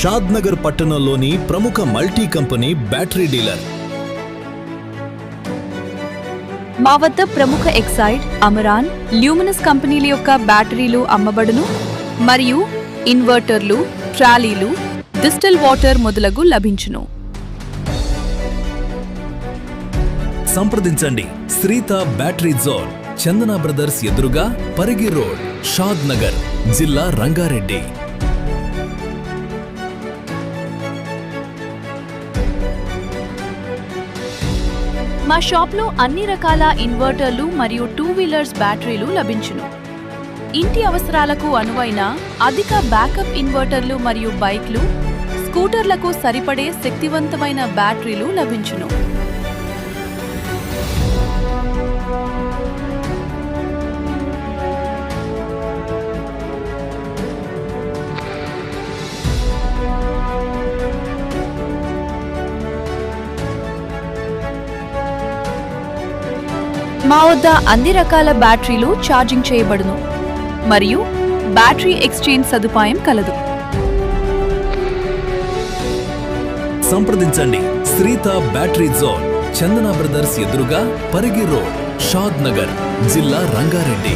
షాద్ నగర్ పట్టణంలోని ప్రముఖ multi company battery dealer. మా వద్ద ప్రముఖ ఎక్సైడ్ అమరాన్ ల్యూమినస్ కంపెనీల యొక్క బ్యాటరీలు అమ్మబడును మరియు ఇన్వర్టర్లు ట్రాలీలు డిస్టిల్ వాటర్ మొదలగు లభించును. సంప్రదించండి. Sritha battery zone Chandana brothers ఎదురుగా పరిగి రోడ్ షాద్ నగర్ జిల్లా రంగారెడ్డి. మా షాప్లో అన్ని రకాల ఇన్వర్టర్లు మరియు టూ వీలర్స్ బ్యాటరీలు లభించును. ఇంటి అవసరాలకు అనువైన అధిక బ్యాకప్ ఇన్వర్టర్లు మరియు బైక్లు స్కూటర్లకు సరిపడే శక్తివంతమైన బ్యాటరీలు లభించును. మా వద్ద అన్ని రకాల బ్యాటరీలు ఛార్జింగ్ చేయబడును. మరియు బ్యాటరీ ఎక్స్చేంజ్ సదుపాయం కలదు. సంప్రదించండి. Sritha battery zone Chandana brothers ఎదురుగా పరిగి రోడ్ షాద్ నగర్ జిల్లా రంగారెడ్డి.